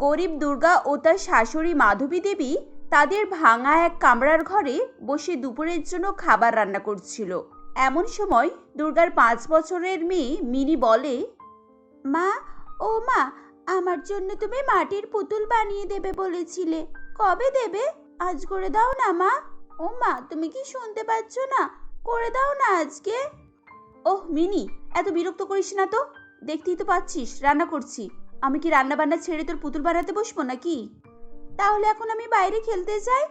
গরিব দুর্গা ও তার শাশুড়ি মাধবী দেবী তাদের ভাঙা এক কামরার ঘরে বসে দুপুরের জন্য খাবার রান্না করছিল। এমন সময় দুর্গার পাঁচ বছরের মেয়ে মিনি বলে, মা, ও মা, আমার জন্য তুমি মাটির পুতুল বানিয়ে দেবে বলেছিলে। কবে দেবে? আজ করে দাও না, মা। ও মা, তুমি কি শুনতে পাচ্ছ না? করে দাও না আজকে। ওহ, মিনি, এত বিরক্ত করিস না তো। দেখতেই তো পাচ্ছিস, রান্না করছি। আমি কি রান্না বান্না ছেড়ে তোর পুতুল বানাতে বসবো নাকি? তাহলে এখন আমি বাইরে খেলতে যাই।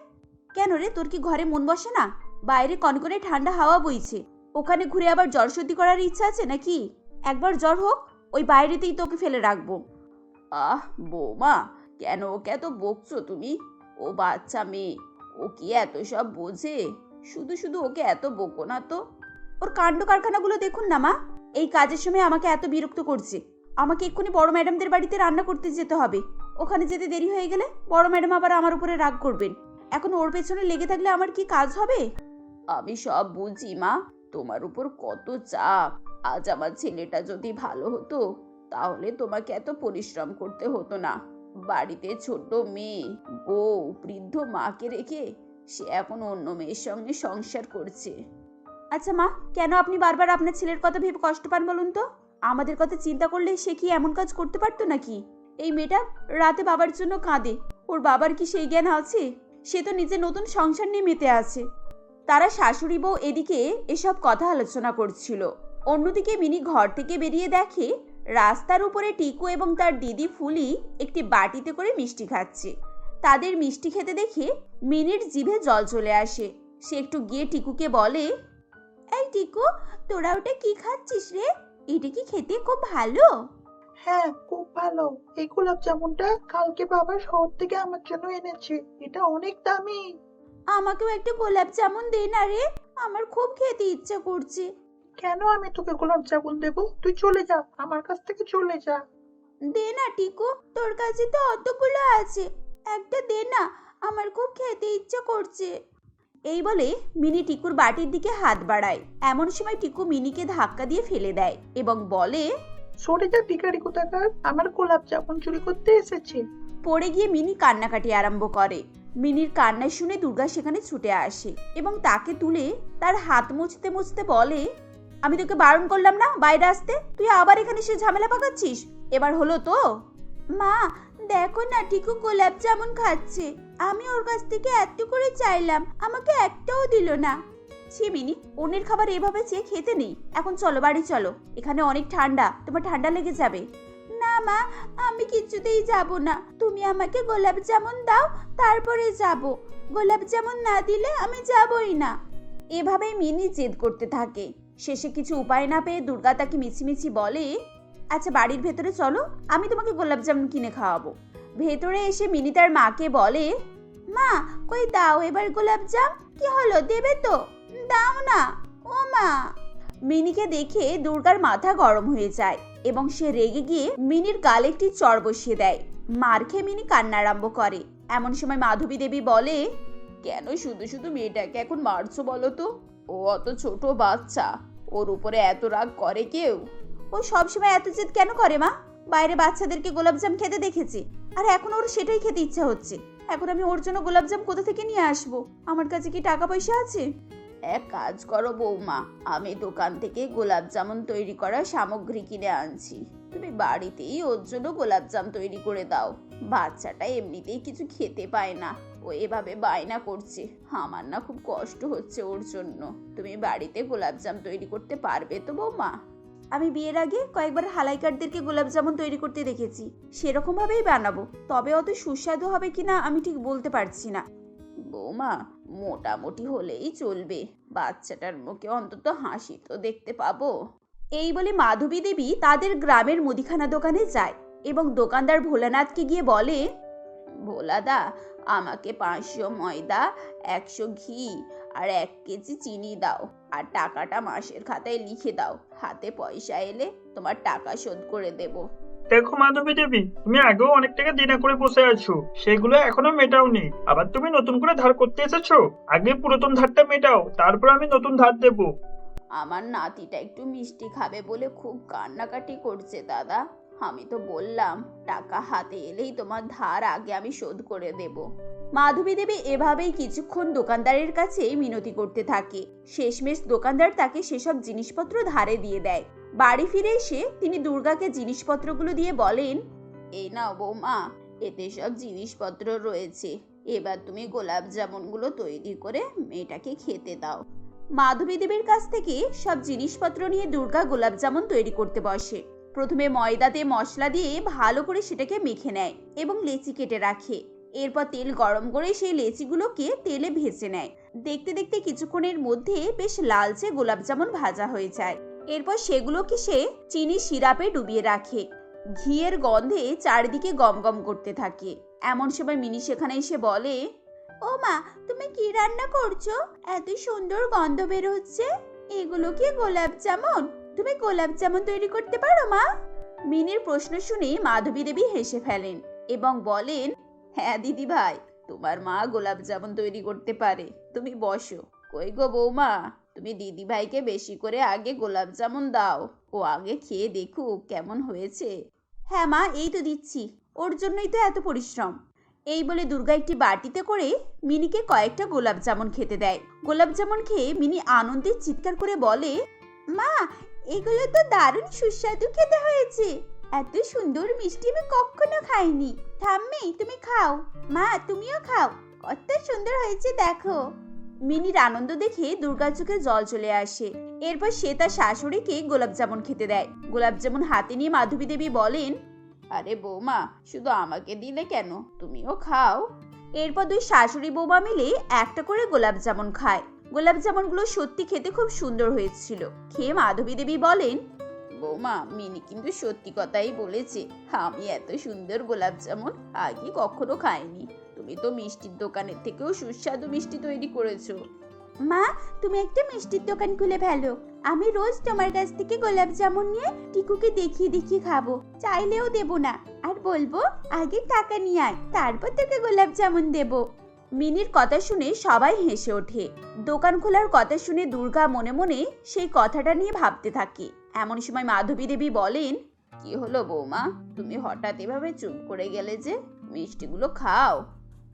কেন রে, তোর কি ঘরে মন বসে না? বাইরে কনকনে ঠান্ডা হাওয়া বইছে। ওখানে ঘুরে আবার জ্বর সর্দি করার ইচ্ছা আছে নাকি? একবার জ্বর হোক, ওই বাইরেতেই তোকে ফেলে রাখব। আহ, বৌমা, কেন ওকে এত বকছো তুমি? ও বাচ্চা মেয়ে, ও কি এত সব বোঝে? শুধু শুধু ওকে এত বকো না তো? ওর কাণ্ড কারখানাগুলো দেখুন না মা। এই কাজের সময় আমাকে এত বিরক্ত করছে। আমাকে এক্ষুনি বড় ম্যাডামদের বাড়িতে রান্না করতে যেতে হবে। ওখানে যেতে দেরি হয়ে গেলে বড় ম্যাডাম আবার আমার উপরে রাগ করবেন। এখন ওর পেছনে লেগে থাকলে আমার কি কাজ হবে? আমি সব বুঝি, মা। তোমার উপর কত চাপ। আজ আমার ছেলেটা যদি ভালো হতো, তাহলে তোমাকে এত পরিশ্রম করতে হতো না। বাড়িতে ছোট মেয়ে, বউ, বৃদ্ধ মাকে রেখে সে এখন অন্য মেয়ের সঙ্গে সংসার করছে। আচ্ছা মা, কেন আপনি বারবার আপনার ছেলের কথা ভেবে কষ্ট পান বলুন তো? আমাদের কথা চিন্তা করলে সে কি এমন কাজ করতে পারতো নাকি? এই মেয়েটা রাতে বাবার জন্য কাঁদে। ওর বাবার কি সেই জ্ঞান আছে? সে তো নিজের নতুন সংসার নিয়ে মেতে আছে। তারা শাশুড়ি বউ এদিকে এসব কথা আলোচনা করছিল। অন্যদিকে মিনি ঘর থেকে বেরিয়ে দেখে, রাস্তার উপরে টিকু এবং তার দিদি ফুলি একটি বাটিতে করে মিষ্টি খাচ্ছে। তাদের মিষ্টি খেতে দেখে মিনির জিভে জল চলে আসে। সে একটু গিয়ে টিকুকে বলে, এই টিকু, তোরা ওটা কি খাচ্ছিস রে? এটা কি খেতে খুব ভালো? হ্যাঁ খুব ভালো। এই গোলাপ জামুনটা কালকে বাবা শহর থেকে আমার জন্য এনেছে। এটা অনেক দামি। আমাকেও একটা গোলাপ জামুন দে না রে। আমার খুব খেতে ইচ্ছে করছে। কেন আমি তোকে গোলাপ জামুন দেবো? তুই চলে যা আমার কাছ থেকে চলে যা। দে না টিকু। তোর কাছে তো অতগুলো আছে। একটা দে না আমার খুব খেতে ইচ্ছে করছে। এই বলে মিনি টিকুর বাটির দিকে হাত বাড়ায়। এমন সময় টিকু মিনিকে ধাক্কা দিয়ে ফেলে দেয় এবং বলে সরে যা ভিখারি কোথাকার আমার গোলাপ জামুন চুরি করতে এসেছে। পড়ে গিয়ে মিনি কান্নাকাটি আরম্ভ করে। মিনির কান্না শুনে দুর্গা সেখানে ছুটে আসে এবং তাকে তুলে তার হাত মুছতে মুছতে বলে আমি তোকে বারণ করলাম না বাইরে আসতে? তুই আবার এখানে সে ঝামেলা পাকাচ্ছিস? এবার হলো তো? মা দেখো না টিকু গোলাপ জামুন খাচ্ছে। আমি ওর কাছ থেকে এত করে চাইলাম, আমাকে একটাও দিল না। ছি, মিনি অন্যের খাবার এভাবে চেয়ে খেতে নেই। এখন চলো, বাড়ি চলো। এখানে অনেক ঠান্ডা, তোমার ঠান্ডা লেগে যাবে। না, মা, আমি কিছুতেই যাব না। তুমি আমাকে গোলাপ জামুন দাও, তারপরে যাব। গোলাপ জামুন না দিলে আমি যাবই না। এভাবেই মিনি জেদ করতে থাকে। শেষে কিছু উপায় না পেয়ে দুর্গা তাকে মিছিমিছি বলে আচ্ছা বাড়ির ভেতরে চলো, আমি তোমাকে গোলাপ জামুন কিনে খাওয়াবো। ভেতরে এসে মিনি তার মাকে বলে, মা, কই দাও এবার গোলাপ জাম? কি হলো? দেবে তো? দাও না, ও মা। মিনিকে দেখে দুর্গার মাথা গরম হয়ে যায় এবং সে রেগে গিয়ে মিনির গালে একটি চর বসিয়ে দেয়। মার খেয়ে মিনি কান্না আরম্ভ করে। এমন সময় মাধবী দেবী বলে, কেন শুধু শুধু মেয়েটাকে এখন মারছো বলো তো? ও অত ছোট বাচ্চা। ওর উপরে এত রাগ করে কেউ? ও সবসময় এত জেদ কেন করে মা? বাইরে বাচ্চাদেরকে গোলাপজাম খেতে দেখেছি। আর এখন ওর সেটাই খেতে ইচ্ছা হচ্ছে। এখন আমি ওর জন্য গোলাপজাম কোথা থেকে নিয়ে আসব? আমার কাছে কি টাকা পয়সা আছে? এক কাজ করো বৌমা, আমি দোকান থেকে গোলাপ জামুন তৈরি করা সামগ্রী কিনে আনছি। তুমি বাড়িতেই ওর জন্য গোলাপ জাম তৈরি করে দাও। বাচ্চাটা এমনিতেই কিছু খেতে পায় না। ও এভাবে বায়না করছে। আমার না খুব কষ্ট হচ্ছে ওর জন্য। তুমি বাড়িতে গোলাপ জাম তৈরি করতে পারবে তো বৌমা? আমি বিয়ের আগে কয়েকবার হালাইকারদেরকে গোলাপ জামুন তৈরি করতে দেখেছি। সেরকম ভাবেই বানাবো। তবে অত সুস্বাদু হবে কিনা আমি ঠিক বলতে পারছি না। বৌমা, মোটামুটি হলেই চলবে। বাচ্চাটার মুখে অন্তত হাসি তো দেখতে পাবো। এই বলে মাধবী দেবী তাদের গ্রামের মুদিখানা দোকানে যায় এবং দোকানদার ভোলানাথকে গিয়ে বলে, ভোলাদা আমাকে পাঁচশো ময়দা একশো ঘি আর এক কেজি চিনি দাও আর টাকাটা মাসের খাতায় লিখে দাও। হাতে পয়সা এলে তোমার টাকা শোধ করে দেবো। দেখো মাধবী দেবী তুমি আগেও অনেক টাকা দেনা করে বসে আছো। সেগুলো এখনও মেটাওনি। আবার তুমি নতুন করে ধার করতে এসেছ? আগে পুরাতন ধারটা মেটাও তারপর আমি নতুন ধার দেবো। আমার নাতিটা একটু মিষ্টি খাবে বলে খুব কান্নাকাটি করছে দাদা। আমি তো বললাম, টাকা হাতে এলেই তোমার ধার আগে আমি শোধ করে দেব। মাধবী দেবী এভাবেই কিছুক্ষণ দোকানদারের কাছে মিনতি করতে থাকে। শেষমেশ দোকানদার তাকে সেসব জিনিসপত্র ধারে দিয়ে দেয়। বাড়ি ফিরে এসে তিনি দুর্গাকে জিনিসপত্রগুলো দিয়ে বলেন এই নাও বৌমা, এতে সব জিনিসপত্র রয়েছে। এবার তুমি গোলাপ জামুনগুলো তৈরি করে মেয়েটাকে খেতে দাও। মাধবী দেবীর কাছ থেকে সব জিনিসপত্র নিয়ে দুর্গা গোলাপ জামুন তৈরি করতে বসে। প্রথমে ময়দাতে মশলা দিয়ে ভালো করে সেটাকে মেখে নেয় এবং লেচি কেটে রাখে। এরপর তেল গরম করে সেই লেচিগুলোকে তেলে ভেজে নেয়। দেখতে দেখতে কিছুক্ষণের মধ্যে বেশ লালচে গোলাপ জামুন ভাজা হয়ে যায়। এরপর সেগুলোকে সে চিনি সিরাপে ডুবিয়ে রাখে। ঘিয়ের গন্ধে চারিদিকে গমগম করতে থাকে। এমন সময় মিনি সেখানে এসে বলে, ও মা, তুমি কি রান্না করছ? এত সুন্দর গন্ধ বের হচ্ছে। এগুলো কি গোলাপ জামুন? তুমি গোলাপ জামুন তৈরি করতে পারো, মা? মিনির প্রশ্ন শুনে মাধবী দেবী হেসে ফেলেন এবং বলেন হ্যাঁ দিদি ভাই, তোমার মা গোলাপ জামুন তৈরি করতে পারে। তুমি বসো। কই গো বৌমা? তুমি দিদি ভাইকে বেশি করে আগে গোলাপ জামুন দাও। ও আগে খেয়ে দেখুক কেমন হয়েছে। হ্যাঁ মা, এই তো দিচ্ছি। ওর জন্যই তো এত পরিশ্রম। এই বলে দুর্গা একটি বাটিতে করে মিনিকে কয়েকটা গোলাপ জামুন খেতে দেয়। গোলাপ জামুন খেয়ে মিনি আনন্দে চিৎকার করে বলে, মা এগুলো তো দারুণ সুস্বাদু খেতে হয়েছে। এত সুন্দর মিষ্টি আমি কখনো খাইনি। ঠাম্মি তুমি খাও। মা, তুমিও খাও। কত সুন্দর হয়েছে, দেখো। মিনির আনন্দ দেখে দুর্গা চোখে জল চলে আসে। এরপর সে তার শাশুড়িকে গোলাপ জামুন খেতে দেয়। গোলাপ জামুন হাতে নিয়ে মাধবী দেবী বলেন, আরে বৌমা, শুধু আমাকে দিলে কেন? তুমিও খাও। এরপর দুই শাশুড়ি বৌমা মিলে একটা করে গোলাপ জামুন খায়। গোলাপ জামুনগুলো সত্যি খেতে খুব সুন্দর হয়েছিল। খেয়ে মাধবী দেবী বলেন বৌমা মিনি কিন্তু সত্যি কথাই বলেছে আমি এত সুন্দর গোলাপ জামুন আগে কখনো খাইনি। তুমি তো মিষ্টির দোকানের থেকেও সুস্বাদু মিষ্টি তৈরি করেছ। মা তুমি একটা মিষ্টির দোকান খুলে ফেলো। আমি রোজ তোমার কাছ থেকে গোলাপ জামুন নিয়ে টিকুকে দেখিয়ে দেখিয়ে খাব। চাইলেও দেবো না। আর বলব আগে টাকা নিয়ে আয় তারপর তোকে গোলাপ জামুন দেবো। মিনির কথা শুনে সবাই হেসে ওঠে। দোকান খোলার কথা শুনে দুর্গা মনে মনে সেই কথাটা নিয়ে ভাবতে থাকে। এমন সময় মাধবী দেবী বলেন, কি হলো বৌমা? তুমি হঠাৎ এভাবে চুপ করে গেলে যে মিষ্টিগুলো খাও?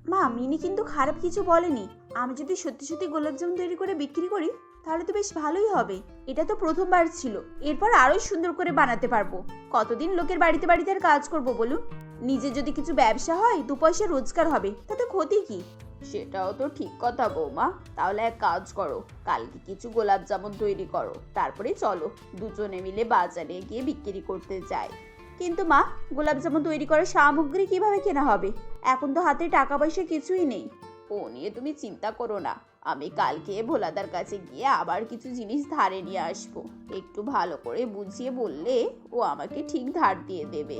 মা, মিনি কিন্তু খারাপ কিছু বলেনি। আমি যদি সত্যি সত্যি গোলাপ জামুন তৈরি করে বিক্রি করি, তাহলে তো বেশ ভালোই হবে। এটা তো প্রথমবার ছিল। এরপর আরও সুন্দর করে বানাতে পারব। কতদিন লোকের বাড়িতে বাড়িতে আর কাজ করব বলুন? নিজে যদি কিছু ব্যবসা হয়, দু পয়সা রোজগার হবে। তাতে ক্ষতি কি? সেটাও তো ঠিক কথা বৌমা। তাহলে এক কাজ করো, কালকে কিছু গোলাপ জামুন তৈরি করো, তারপরে চলো, দুজনে মিলে বাজারে গিয়ে বিক্রি করতে যাই। কিন্তু মা, গোলাপ জামুন তৈরি করার সামগ্রী কীভাবে কেনা হবে? এখন তো হাতে টাকা পয়সা কিছুই নেই। ও নিয়ে তুমি চিন্তা করো না, আমি কালকে ভোলাদার কাছে গিয়ে আবার কিছু জিনিস ধারে নিয়ে আসব। একটু ভালো করে বুঝিয়ে বললে ও আমাকে ঠিক ধার দিয়ে দেবে।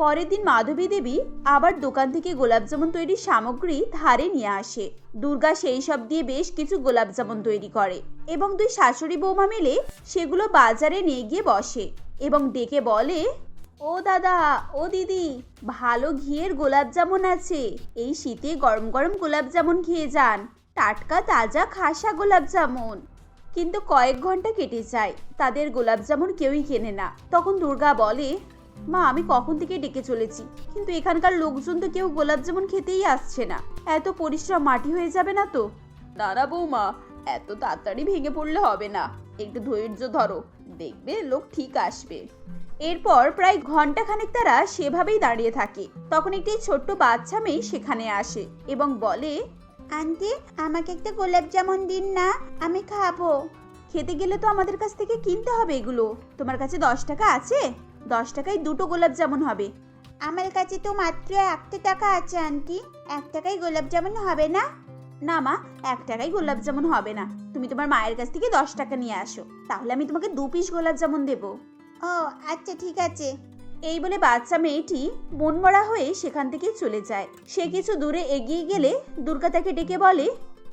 পরের দিন মাধবী দেবী আবার দোকান থেকে গোলাপ জামুন তৈরির সামগ্রী ধারে নিয়ে আসে। দুর্গা সেই সব দিয়ে বেশ কিছু গোলাপ জামুন তৈরি করে এবং দুই শাশুড়ি বৌমা মিলে সেগুলো বাজারে নিয়ে গিয়ে বসে এবং ডেকে বলে, ও দাদা, ও দিদি, ভালো ঘিয়ের গোলাপ জামুন আছে। এই শীতে গরম গরম গোলাপ জামুন খেয়ে যান। টাটকা তাজা খাসা গোলাপ জামুন কিন্তু কয়েক ঘণ্টা কেটে যায়। তাদের গোলাপ জামুন কেউই কেনে না। তখন দুর্গা বলে মা আমি কখন থেকে ডেকে চলেছি কিন্তু এখানকার লোকজন তো কেউ গোলাপ জামুন খেতেই আসছে না। এত পরিশ্রম মাটি হয়ে যাবে না তো? দাদা বৌমা এত তাড়াতাড়ি ভেঙে পড়লে হবে না। একটু ধৈর্য ধরো দেখবে লোক ঠিক আসবে। এরপর প্রায় ঘন্টাখানেক তারা সেভাবেই দাঁড়িয়ে থাকে। তখন একটি ছোট্ট বাচ্চা মেয়ে সেখানে আসে এবং বলে আন্টি আমাকে একটা গোলাপ জামুন দিন না আমি খাব। খেতে গেলে তো আমাদের কাছ থেকে কিনতে হবে এগুলো। তোমার কাছে দশ টাকা আছে? দশ টাকায় দুটো গোলাপ জামুন হবে। আমার কাছে তো মাত্র একটা টাকা আছে আন্টি। এক টাকায় গোলাপ জামুন হবে না? না মা এক টাকায় গোলাপ জামুন হবে না। তুমি তোমার মায়ের কাছ থেকে দশ টাকা নিয়ে আসো। তাহলে আমি তোমাকে দু পিস গোলাপ জামুন দেবো। ও আচ্ছা ঠিক আছে। এই বলে বাচ্চা মেয়েটি মনমরা হয়ে সেখান থেকে চলে যায়। সে কিছু দূরে এগিয়ে গেলে দুর্গা তাকে ডেকে বলে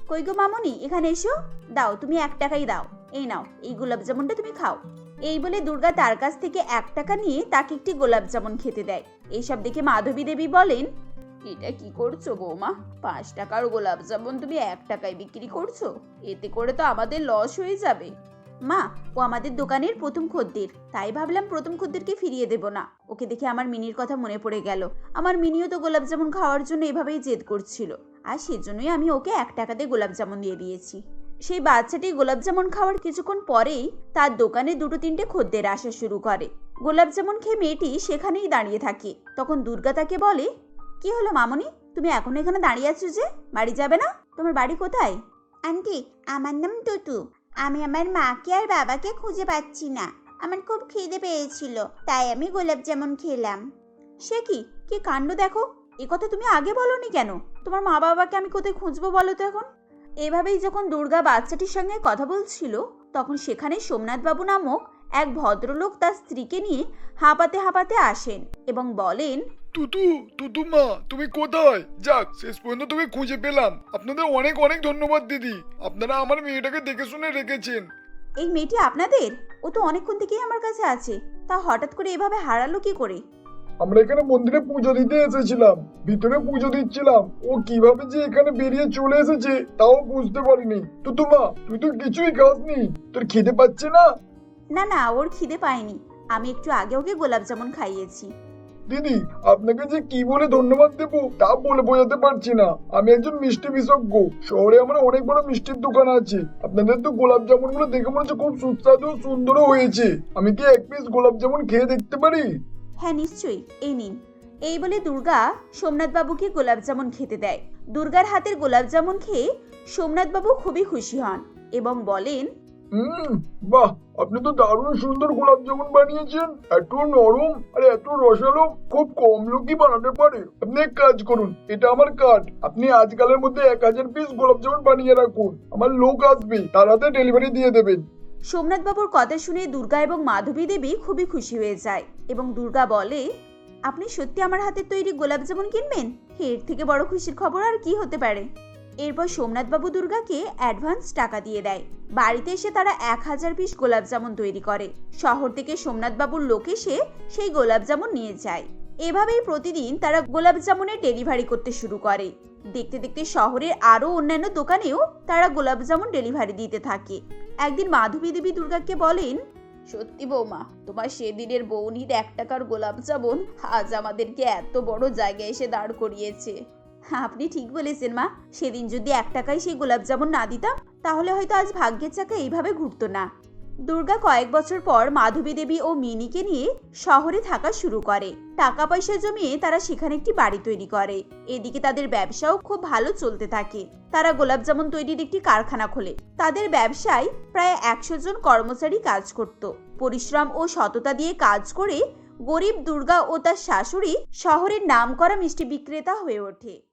কই গো মামনি এখানে এসো। দাও তুমি এক টাকাই দাও। এই নাও এই গোলাপ জামুনটা তুমি খাও। এই বলে দুর্গা তার কাছ থেকে এক টাকা নিয়ে তাকে একটি গোলাপ জামুন খেতে দেয়। এইসব দেখে মাধবী দেবী বলেন, এটা কি করছ বৌমা? পাঁচ টাকার গোলাপ জামুন তুমি এক টাকায় বিক্রি করছ? এতে করে তো আমাদের লস হয়ে যাবে। মা, ও আমাদের দোকানের প্রথম খদ্দের। তাই ভাবলাম প্রথম খদ্দেরকে ফিরিয়ে দেব না। ওকে দেখে আমার মিনির কথা মনে পড়ে গেল। আমার মিনিও তো গোলাপ জামুন খাওয়ার জন্য এভাবেই জেদ করছিল। আর সেজন্যই আমি ওকে এক টাকাতে গোলাপ জামুন দিয়ে দিয়েছি। সেই বাচ্চাটি গোলাপ জামুন খাওয়ার কিছুক্ষণ পরেই তার দোকানে দুটো তিনটে খদ্দের আসা শুরু করে। গোলাপ জামুন খেয়ে মেয়েটি সেখানেই দাঁড়িয়ে থাকে। তখন দুর্গা তাকে বলে কি হলো মামনি? তুমি এখন এখানে দাঁড়িয়ে আছো যে? বাড়ি যাবে না? তোমার বাড়ি কোথায়? আন্টি আমার নাম টুটু। আমি আমার মাকে আর বাবাকে খুঁজে পাচ্ছি না। আমার খুব খিদে পেয়েছিল তাই আমি গোলাপ জামুন খেলাম। সে কি? কি কাণ্ড দেখো? এ কথা তুমি আগে বলনি কেন? তোমার মা বাবাকে আমি কোথায় খুঁজবো বলো তো এখন? এভাবেই যখন দুর্গা বাচ্চাটির সঙ্গে কথা বলছিল তখন সেখানে সোমনাথবাবু নামক এক ভদ্রলোক তার স্ত্রীকে নিয়ে হাঁপাতে হাঁপাতে আসেন এবং বলেন তুতু তুতু মা তুমি কোথায়? যাক শেষ পর্যন্ত তুমি খুঁজে পেলাম। আপনাদের অনেক অনেক ধন্যবাদ দিদি। আপনারা আমার মেয়েটাকে দেখে শুনে রেখেছেন। এই মেয়েটি আপনাদের? ও তো অনেকক্ষণ থেকেই আমার কাছে আছে। তা হঠাৎ করে এভাবে হারালো কি করে? আমরা এখানে মন্দিরে পুজো দিতে এসেছিলাম ভিতরে পুজো দিচ্ছিলাম। ও কীভাবে যে এখানে বেরিয়ে চলে এসেছে তাও বুঝতে পারিনি। তো মা তুই তো কিছুই খাসনি। তোর খিদে পাচ্ছে না? না না ওর খিদে পায়নি। আমি একটু আগে ওকে গোলাপ জামুন খাইয়েছি। দিদি আপনাকে যে কি বলে ধন্যবাদ দেবো তা বলে বোঝাতে পারছি না। আমি একজন মিষ্টি বিশেষজ্ঞ। শহরে আমার অনেক বড় মিষ্টির দোকান আছে। আপনাদের তো গোলাপ জামুনগুলো দেখে মনে হচ্ছে খুব সুস্বাদু ও সুন্দরও হয়েছে। আমি কি এক পিস গোলাপ জামুন খেয়ে দেখতে পারি? হ্যাঁ নিশ্চয়ই, এই নিন। এই বলে দুর্গা সোমনাথবাবুকে গোলাপ জামুন খেতে দেয়। দুর্গার হাতের গোলাপ জামুন খেয়ে সোমনাথবাবু খুবই খুশি হন এবং বলেন, হুম, বাহ, আপনি তো দারুণ সুন্দর গোলাপ জামুন বানিয়েছেন। এত নরম আর এত রসালো, খুব কম লোকই বানাতে পারে। আপনি এক কাজ করুন, এটা আমার কার্ড। আপনি আজকালের মধ্যে এক হাজার পিস গোলাপ জামুন বানিয়ে রাখুন। আমার লোক আসবে, তার হাতে ডেলিভারি দিয়ে দেবেন। সোমনাথবাবুর কথা শুনে দুর্গা এবং মাধবী দেবী খুবই খুশি হয়ে যায় এবং দুর্গা বলে, আপনি সত্যি আমার হাতের তৈরি গোলাপ জামুন কিনবেন? এর থেকে বড় খুশির খবর আর কি হতে পারে? এরপর সোমনাথবাবু দুর্গাকে অ্যাডভান্স টাকা দিয়ে দেয়। বাড়িতে এসে তারা এক হাজার পিস গোলাপ জামুন তৈরি করে। শহর থেকে সোমনাথবাবুর লোক এসে সেই গোলাপ জামুন নিয়ে যায়। এভাবেই প্রতিদিন তারা গোলাপ জামুনের ডেলিভারি করতে শুরু করে। দেখতে দেখতে শহরের আরও অন্যান্য দোকানেও তারা গোলাপ জামুন ডেলিভারি দিতে থাকে। একদিন মাধবী দেবী দুর্গাকে বলেন সত্যি বৌমা তোমার সেদিনের বৌনির এক টাকার গোলাপ জামুন আজ আমাদেরকে এত বড় জায়গায় এসে দাঁড় করিয়েছে। আপনি ঠিক বলেছেন মা সেদিন যদি এক টাকায় সেই গোলাপ জামুন না দিতাম তাহলে হয়তো আজ ভাগ্যের চাকা এইভাবে ঘুরতো না। দুর্গা কয়েক বছর পর মাধবী দেবী ও মিনিকে নিয়ে শহরে থাকা শুরু করে। টাকা পয়সা জমিয়ে তারা সেখানে একটি বাড়ি তৈরি করে। এদিকে তাদের ব্যবসাও খুব ভালো চলতে থাকে। তারা গোলাপ জামুন তৈরির একটি কারখানা খোলে। তাদের ব্যবসায় প্রায় একশো জন কর্মচারী কাজ করত। পরিশ্রম ও সততা দিয়ে কাজ করে গরিব দুর্গা ও তার শাশুড়ি শহরের নামকরা মিষ্টি বিক্রেতা হয়ে ওঠে।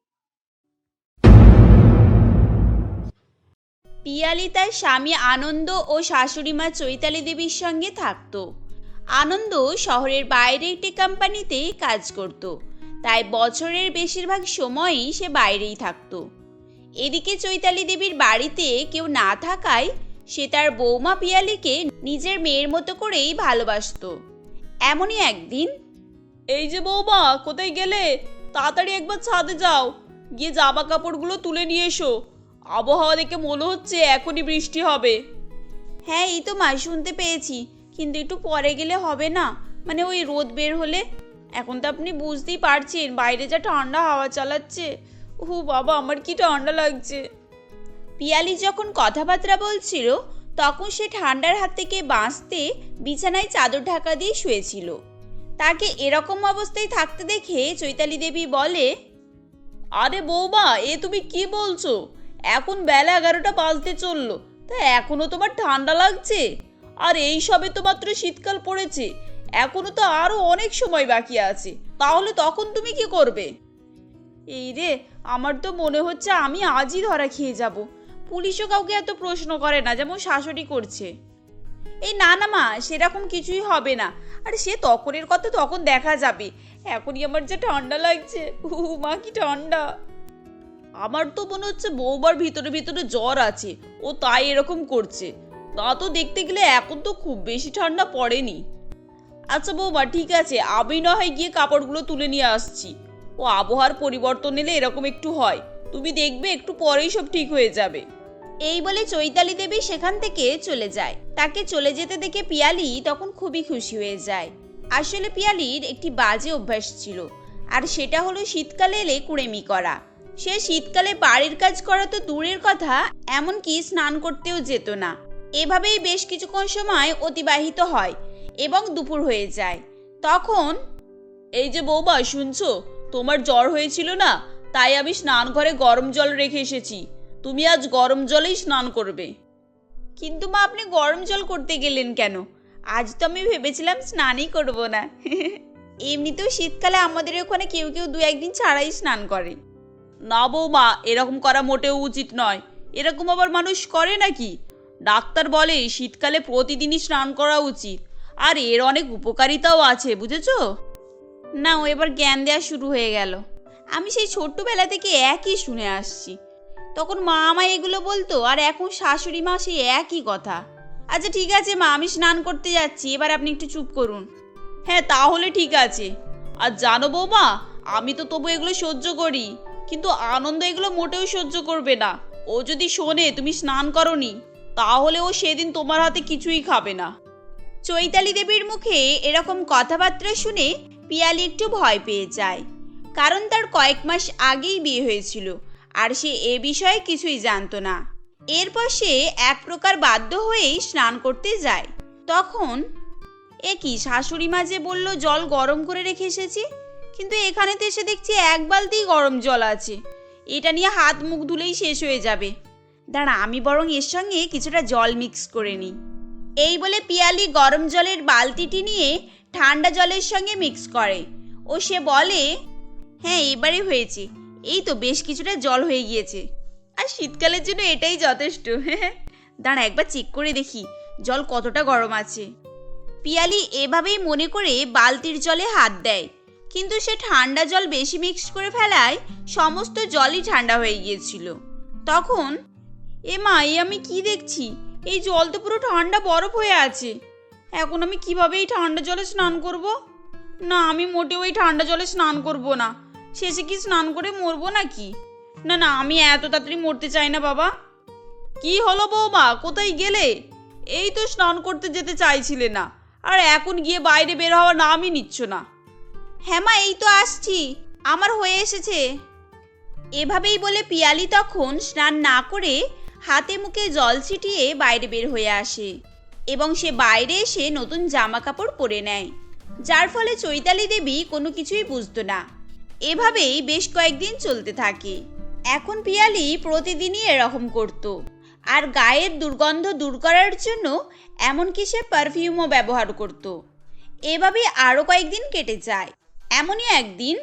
পিয়ালি তার স্বামী আনন্দ ও শাশুড়ি মা চৈতালি দেবীর সঙ্গে থাকত। আনন্দ শহরের বাইরে একটি কোম্পানিতে কাজ করত। তাই বছরের বেশিরভাগ সময়ই সে বাইরেই থাকতো। এদিকে চৈতালি দেবীর বাড়িতে কেউ না থাকায় সে তার বৌমা পিয়ালিকে নিজের মেয়ের মতো করেই ভালোবাসতো। এমনই একদিন এই যে বৌমা, কোথায় গেলে? তাড়াতাড়ি একবার ছাদে যাও। গিয়ে জামা কাপড়গুলো তুলে নিয়ে এসো। আবহাওয়া দেখে মনে হচ্ছে এখনই বৃষ্টি হবে। হ্যাঁ এই তো মা শুনতে পেয়েছি। কিন্তু একটু পরে গেলে হবে না? মানে ওই রোদ বের হলে? এখন তো আপনি বুঝতেই পারছেন বাইরে যা ঠান্ডা হাওয়া চালাচ্ছে। ও বাবা আমার কি ঠান্ডা লাগছে। পিয়ালি যখন কথাবার্তা বলছিল তখন সে ঠান্ডার হাত থেকে বাঁচতে বিছানায় চাদর ঢাকা দিয়ে শুয়েছিল। তাকে এরকম অবস্থায় থাকতে দেখে চৈতালি দেবী বলে আরে বৌমা এ তুমি কি বলছো? এখন বেলা এগারোটা বাজতে চলল। তা এখনও তোমার ঠান্ডা লাগছে? আর এই সবে তো মাত্র শীতকাল পড়েছে, এখনও তো আরও অনেক সময় বাকি আছে, তাহলে তখন তুমি কি করবে? এই রে, আমার তো মনে হচ্ছে আমি আজই ধরা খেয়ে যাব। পুলিশও কাউকে এত প্রশ্ন করে না, যেমন শাশুড়ি করছে। এই না না মা, সেরকম কিছুই হবে না। আর সে তখনের কথা তখন দেখা যাবে। এখনই আমার যে ঠান্ডা লাগছে। উ মা, কি ঠান্ডা। আমার তো মনে হচ্ছে বৌবার ভিতরে ভিতরে জ্বর আছে, ও তাই এরকম করছে। তা তো দেখতে গেলে এখন তো খুব বেশি ঠান্ডা পড়েনি। আচ্ছা বৌমা, ঠিক আছে, আমি না হয় গিয়ে কাপড়গুলো তুলে নিয়ে আসছি। ও আবহাওয়ার পরিবর্তন এলে এরকম একটু হয়। তুমি দেখবে একটু পরেই সব ঠিক হয়ে যাবে। এই বলে চৈতালি দেবী সেখান থেকে চলে যায়। তাকে চলে যেতে দেখে পিয়ালি তখন খুবই খুশি হয়ে যায়। আসলে পিয়ালির একটি বাজে অভ্যাস ছিল, আর সেটা হলো শীতকালে এলে কুড়েমি করা। সে শীতকালে বাড়ির কাজ করা তো দূরের কথা এমনকি স্নান করতেও যেত না। এভাবেই বেশ কিছুক্ষণ সময় অতিবাহিত হয় এবং দুপুর হয়ে যায়। তখন এই যে বৌমা শুনছো? তোমার জ্বর হয়েছিল না? তাই আমি স্নান ঘরে গরম জল রেখে এসেছি। তুমি আজ গরম জলেই স্নান করবে। কিন্তু মা আপনি গরম জল করতে গেলেন কেন? আজ তো আমি ভেবেছিলাম স্নানই করব না। এমনিতেও শীতকালে আমাদের ওখানে কেউ কেউ দু একদিন ছাড়াই স্নান করে। না বৌমা, এরকম করা মোটেও উচিত নয়। এরকম আবার মানুষ করে নাকি? ডাক্তার বলে, শীতকালে প্রতিদিনই স্নান করা উচিত। আর এর অনেক উপকারিতাও আছে, বুঝেছ? না ও এবার জ্ঞান দেওয়া শুরু হয়ে গেল। আমি সেই ছোট্টবেলা থেকে একই শুনে আসছি। তখন মা আমায় এগুলো বলতো, আর এখন শাশুড়ি মা সেই একই কথা। আচ্ছা ঠিক আছে মা, আমি স্নান করতে যাচ্ছি, এবার আপনি একটু চুপ করুন। হ্যাঁ তাহলে ঠিক আছে। আর জানো বৌমা, আমি তো তবু এগুলো সহ্য করি। কিন্তু আনন্দ এগুলো মোটেও সহ্য করবে না। ও যদি শোনে, তুমি স্নান করনি, তাহলে ও সেদিন তোমার হাতে কিছুই খাবে না। চৈতালি দেবীর মুখে এরকম কথাবার্তা শুনে পিয়ালি একটু ভয় পেয়ে যায়। কারণ তার কয়েক মাস আগেই বিয়ে হয়েছিল, আর সে এ বিষয়ে কিছুই জানতো না। এরপর সে এক প্রকার বাধ্য হয়েই স্নান করতে যায়। তখন এ কি শাশুড়ি মা যে বলল, জল গরম করে রেখে এসেছি? কিন্তু এখানে তো এসে দেখছি এক বালতি গরম জল আছে। এটা নিয়ে হাত মুখ ধুলেই শেষ হয়ে যাবে। দাঁড়া, আমি বরং এর সঙ্গে কিছুটা জল মিক্স করে নিই। এই বলে পিয়ালি গরম জলের বালতিটি নিয়ে ঠান্ডা জলের সঙ্গে মিক্স করে। ও সে বলে হ্যাঁ এবারে হয়েছে। এই তো বেশ কিছুটা জল হয়ে গিয়েছে। আর শীতকালের জন্য এটাই যথেষ্ট। দাঁড়া, একবার চেক করে দেখি জল কতটা গরম আছে। পিয়ালি এভাবেই মনে করে বালতির জলে হাত দেয়। কিন্তু সে ঠান্ডা জল বেশি মিক্স করে ফেলায় সমস্ত জলই ঠান্ডা হয়ে গিয়েছিল। তখন, এ মা আমি কি দেখছি? এই জল তো পুরো ঠান্ডা বরফ হয়ে আছে। এখন আমি কীভাবে এই ঠান্ডা জলে স্নান করব? না, আমি মোটেও এই ঠান্ডা জলে স্নান করব না। শেষে কি স্নান করে মরবো নাকি? না না, আমি এত তাড়াতাড়ি মরতে চাই না বাবা। কি হলো বৌমা, কোথায় গেলে? এই তো স্নান করতে যেতে চাইছিলে না। আর এখন গিয়ে বাইরে বের হওয়ার নামই নিচ্ছ না। হ্যাঁ মা, এই তো আসছি। আমার হয়ে এসেছে। এভাবেই বলে পিয়ালি তখন স্নান না করে হাতে মুখে জল ছিটিয়ে বাইরে বের হয়ে আসে এবং সে বাইরে এসে নতুন জামা কাপড় পরে নেয়। যার ফলে চৈতালি দেবী কোনো কিছুই বুঝতো না। এভাবেই বেশ কয়েকদিন চলতে থাকে। এখন পিয়ালি প্রতিদিনই এরকম করত। আর গায়ের দুর্গন্ধ দূর করার জন্য এমনকি সে পারফিউমও ব্যবহার করত। এভাবে আরও কয়েকদিন কেটে যায়। এমনই একদিন।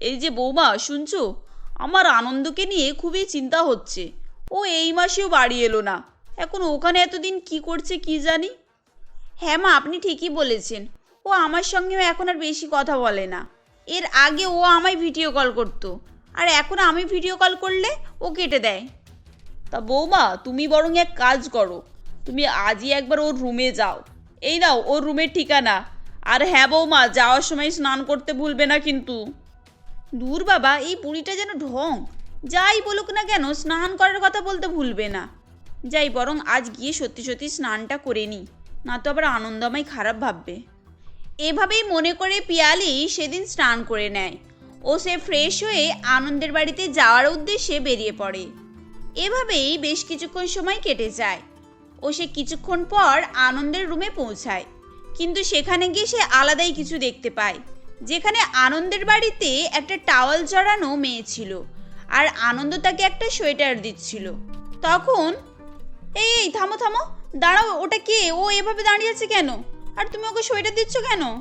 এই যে বৌমা, শুনছো? আমার আনন্দকে নিয়ে খুবই চিন্তা হচ্ছে। ও এই মাসেও বাড়ি এলো না। এখন ওখানে এতদিন কি করছে কি জানি? হ্যাঁ মা, আপনি ঠিকই বলেছেন। ও আমার সঙ্গেও এখন আর বেশি কথা বলে না। এর আগে ও আমায় ভিডিও কল করতো। আর এখন আমি ভিডিও কল করলে ও কেটে দেয়। তা বৌমা, তুমি বরং এক কাজ করো। তুমি আজই একবার ওর রুমে যাও। এই নাও, ওর রুমের ঠিকানা। আর হ্যাঁ বৌমা, যাওয়ার সময় স্নান করতে ভুলবে না কিন্তু। দূর বাবা, এই বুড়িটা যেন ঢং। যাই বলুক না কেন, স্নান করার কথা বলতে ভুলবে না। যাই, বরং আজ গিয়ে সত্যি সত্যি স্নানটা করে নিই, না তো আবার আনন্দমাই খারাপ ভাববে। এভাবেই মনে করে পিয়ালি সেদিন স্নান করে নেয়। ও সে ফ্রেশ হয়ে আনন্দের বাড়িতে যাওয়ার উদ্দেশ্যে বেরিয়ে পড়ে। এভাবেই বেশ কিছুক্ষণ সময় কেটে যায়। ও সে কিছুক্ষণ পর আনন্দের রুমে পৌঁছায়। কিন্তু সেখানে গিয়ে সে আলাদাই কিছু দেখতে পায়। যেখানে আনন্দের বাড়িতে একটা টাওয়াল জড়ানো মেয়ে ছিল আর আনন্দ তাকে একটা সোয়েটার দিচ্ছিল। তখন এই এই থামো থামো দাঁড়াও ওটা কে? ও এভাবে দাঁড়িয়ে আছে কেন? আর তুমি ওকে সোয়েটার দিচ্ছ কেন?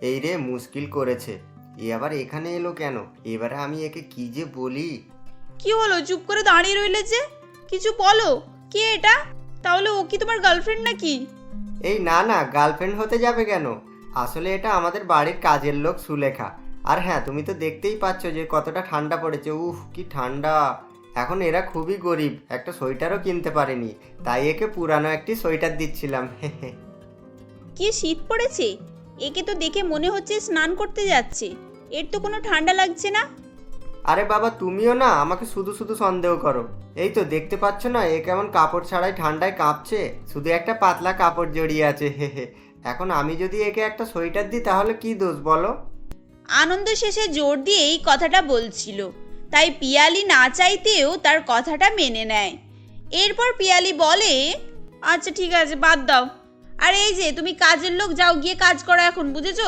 এই রে মুশকিল করেছে। এ আবার এখানে এলো কেন? এবারে আমি একে কি যে বলি? কি হলো? চুপ করে দাঁড়িয়ে রইলে যে? কিছু বলো। কে এটা? তাহলে ও কি তোমার গার্লফ্রেন্ড নাকি? এই না না গার্লফ্রেন্ড হতে যাবে কেন? আসলে এটা আমাদের বাড়ির কাজের লোক সুলেখা। আর হ্যাঁ তুমি তো দেখতেই পাচ্ছ যে কতটা ঠান্ডা পড়েছে। উফ, কি ঠান্ডা। এখন এরা খুবই গরিব, একটা সোয়েটারও কিনতে পারেনি। তাই একে পুরানো একটি সোয়েটার দিচ্ছিলাম। কি শীত পড়েছে? একে তো দেখে মনে হচ্ছে স্নান করতে যাচ্ছে। এর তো কোনো ঠান্ডা লাগছে না। আরে বাবা, তুমিও না? আমাকে শুধু শুধু সন্দেহ করো। এই তো দেখতে পাচ্ছ না, এ কেমন কাপড় ছাড়াই ঠান্ডায় কাঁপছে? শুধু একটা পাতলা কাপড় জড়িয়ে আছে, হে হে। এখন আমি যদি একে একটা সোয়েটার দিই, তাহলে কি দোষ বলো? আনন্দ শেষে জোর দিয়ে এই কথাটা বলছিল। তাই পিয়ালি না চাইতেও তার কথাটা মেনে নেয়। এরপর পিয়ালি বলে আচ্ছা ঠিক আছে, বাদ দাও। আর এই যে, তুমি কাজের লোক, যাও গিয়ে কাজ করো এখন, বুঝেছ?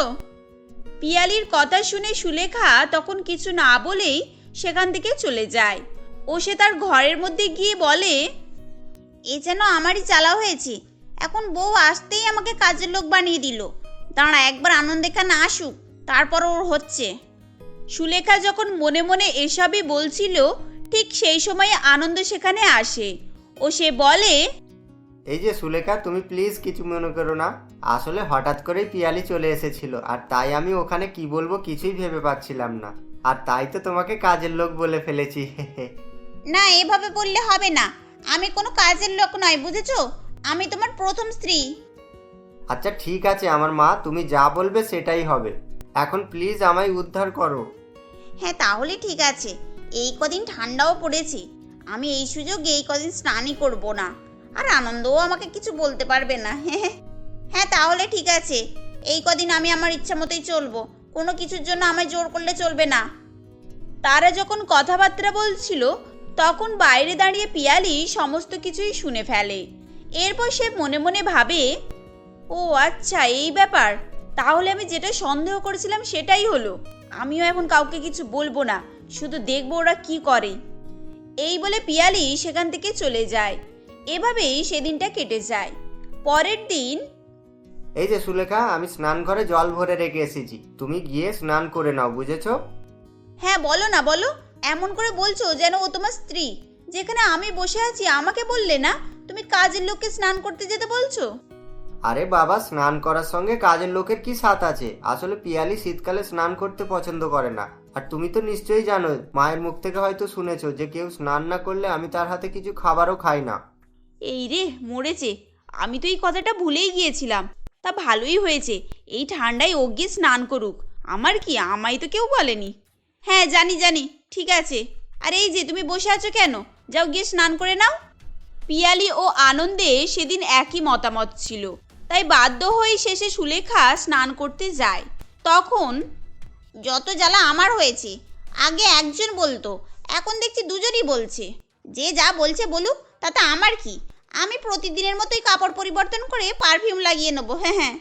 পিয়ালির কথা শুনে সুলেখা তখন কিছু না বলেই সেখান থেকে চলে যায়। ও সে তার ঘরের মধ্যে গিয়ে বলে, এ যেন আমারই চালা হয়েছে। এখন বউ আসতেই আমাকে কাজের লোক বানিয়ে দিল। দাঁড়া, একবার আনন্দ এখানে আসুক, তারপর ওর হচ্ছে। সুলেখা যখন মনে মনে এসবই বলছিল, ঠিক সেই সময়ে আনন্দ সেখানে আসে। ও সে বলে এই যে সুলেখা তুমি প্লিজ কিছু মনে করো না। আসলে হঠাৎ করেই পিয়ালি চলে এসেছিল আর তাই আমি ওখানে কি বলব কিছুই ভেবে পাচ্ছিলাম না। আর তাই তো তোমাকে কাজের লোক বলে ফেলেছি না এভাবে বললে হবে না। আমি কোনো কাজের লোক নয় বুঝেছ? আমি তোমার প্রথম স্ত্রী। আচ্ছা ঠিক আছে আমার মা তুমি যা বলবে সেটাই হবে। এখন প্লিজ আমায় উদ্ধার করো। হ্যাঁ তাহলে ঠিক আছে। এই কদিন ঠান্ডাও পড়েছে। আমি এই সুযোগে এই কদিন স্নানই করব না। আর আনন্দও আমাকে কিছু বলতে পারবে না। হ্যাঁ তাহলে ঠিক আছে। এই কদিন আমি আমার ইচ্ছা মতোই চলবো। কোনো কিছুর জন্য আমায় জোর করলে চলবে না। তারা যখন কথাবার্তা বলছিল, তখন বাইরে দাঁড়িয়ে পিয়ালি সমস্ত কিছুই শুনে ফেলে। এরপর সে মনে মনে ভাবে, ও আচ্ছা এই ব্যাপার। তাহলে আমি যেটা সন্দেহ করেছিলাম সেটাই হলো। আমিও এখন কাউকে কিছু বলব না। শুধু দেখব ওরা কি করে। এই বলে পিয়ালি সেখান থেকে চলে যায়। এভাবেই সেদিনটা কেটে যায়। পরের দিন এই যে সুলেখা আমি স্নান ঘরে জল ভরে রেখে এসেছি। তুমি গিয়ে স্নান করে নাও বুঝেছ? হ্যাঁ বলো না বলো। এমন করে বলছো যেন ও তোমার স্ত্রী। যেখানে আমি বসে আছি আমাকে বললে না? তুমি কাজের লোককে স্নান করতে যেতে বলছো? আরে বাবা স্নান করার সঙ্গে কাজের লোকের কি সাথ আছে? আসলে পিয়ালি শীতকালে স্নান করতে পছন্দ করে না। আর তুমি তো নিশ্চয়ই জানো মায়ের মুখ থেকে হয়তো শুনেছো যে কেউ স্নান না করলে আমি তার হাতে কিছু খাবারও খাই না। এই রে, মরেছে। আমি তো এই কথাটা ভুলেই গিয়েছিলাম। তা ভালোই হয়েছে। এই ঠান্ডায় গিয়ে স্নান করুক। আমার কি, আমায় তো কেউ বলেনি। হ্যাঁ জানি জানি। ঠিক আছে। আর এই যে, তুমি বসে আছো কেন? যাও গিয়ে স্নান করে নাও। পিয়ালি ও আনন্দে সেদিন একই মতামত ছিল। তাই বাধ্য হয়ে শেষে সুলেখা স্নান করতে যায়। তখন, যত জ্বালা আমার হয়েছে, আগে একজন বলতো। এখন দেখছি দুজনই বলছে। যে যা বলছে বলুক, তাতে আমার কি? আমি প্রতিদিনের মতোই কাপড় পরিবর্তন করে পারফিউম লাগিয়ে নেব হ্যাঁ হ্যাঁ।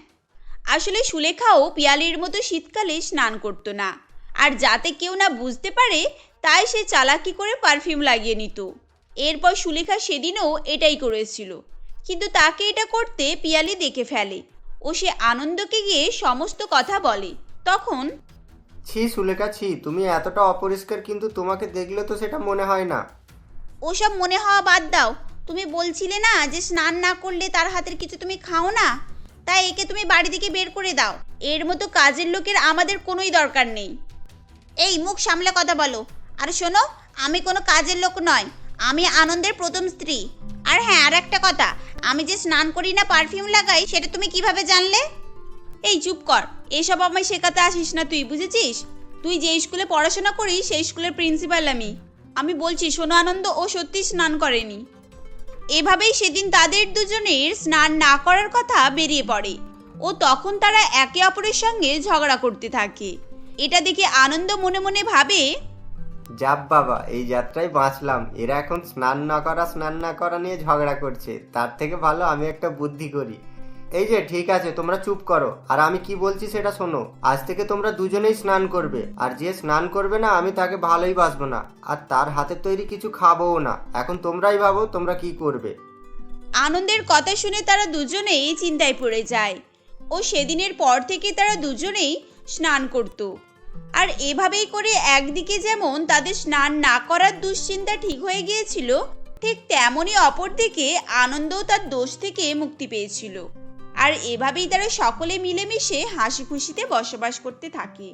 আসলে সুলেখাও পিয়ালির মতো শীতকালে স্নান করতো না। আর যাতে কেউ না বুঝতে পারে তাই সে চালাকি করে পারফিউম লাগিয়ে নিত। এরপর সুলেখা সেদিনও এটাই করেছিল। কিন্তু তাকে এটা করতে পিয়ালি দেখে ফেলে। ও সে আনন্দকে গিয়ে সমস্ত কথা বলে। তখন ছি সুলেখা ছি তুমি এতটা অপরিষ্কার কিন্তু তোমাকে দেখলে তো সেটা মনে হয় না। ওসব মনে হওয়া বাদ দাও। তুমি বলছিলে না যে স্নান না করলে তার হাতের কিছু তুমি খাও না? তাই একে তুমি বাড়ি থেকে বের করে দাও। এর মতো কাজের লোকের আমাদের কোনোই দরকার নেই। এই, মুখ সামলে কথা বলো। আর শোনো, আমি কোনো কাজের লোক নয়। আমি আনন্দের প্রথম স্ত্রী। আর হ্যাঁ আর একটা কথা। আমি যে স্নান করি না পারফিউম লাগাই, সেটা তুমি কীভাবে জানলে? এই, চুপ কর। এসব আমায় শেখাতে আসিস না তুই, বুঝেছিস? তুই যে স্কুলে পড়াশোনা করিস, সেই স্কুলের প্রিন্সিপাল আমি। আমি বলছি সোনু আনন্দ, ও সত্যি স্নান করেনি। এভাবেই সেদিন তাদের দুজনের স্নান না করার কথা বেরিয়ে পড়ে ও তখন তারা একে অপরের সঙ্গে ঝগড়া করতে থাকে। এটা দেখে আনন্দ মনে মনে ভাবে যাব বাবা, এই যাত্রায় বাঁচলাম। এরা এখন স্নান না করা, স্নান না করা নিয়ে ঝগড়া করছে। তার থেকে ভালো আমি একটা বুদ্ধি করি। এই যে, ঠিক আছে, তোমরা চুপ করো। আর আমি কি বলছি সেটা শোনো। আজ থেকে তোমরা দুজনেই স্নান করবে। আর যে স্নান করবে না, আমি তাকে ভালোই বাসবো না। আর তার হাতের তৈরি কিছু খাবোও না। এখন তোমরাই ভাবো, তোমরা কি করবে। আনন্দের কথা শুনে তারা দুজনেই চিন্তায় পড়ে যায়। ও সেদিনের পর থেকে তারা দুজনেই স্নান করত। আর এভাবেই করে একদিকে যেমন তাদের স্নান না করার দুশ্চিন্তা ঠিক হয়ে গিয়েছিল, ঠিক তেমনই অপরদিকে আনন্দও তার দোষ থেকে মুক্তি পেয়েছিল। আর এভাবেই তারা সকলে মিলেমিশে হাসি খুশিতে বসবাস করতে থাকে।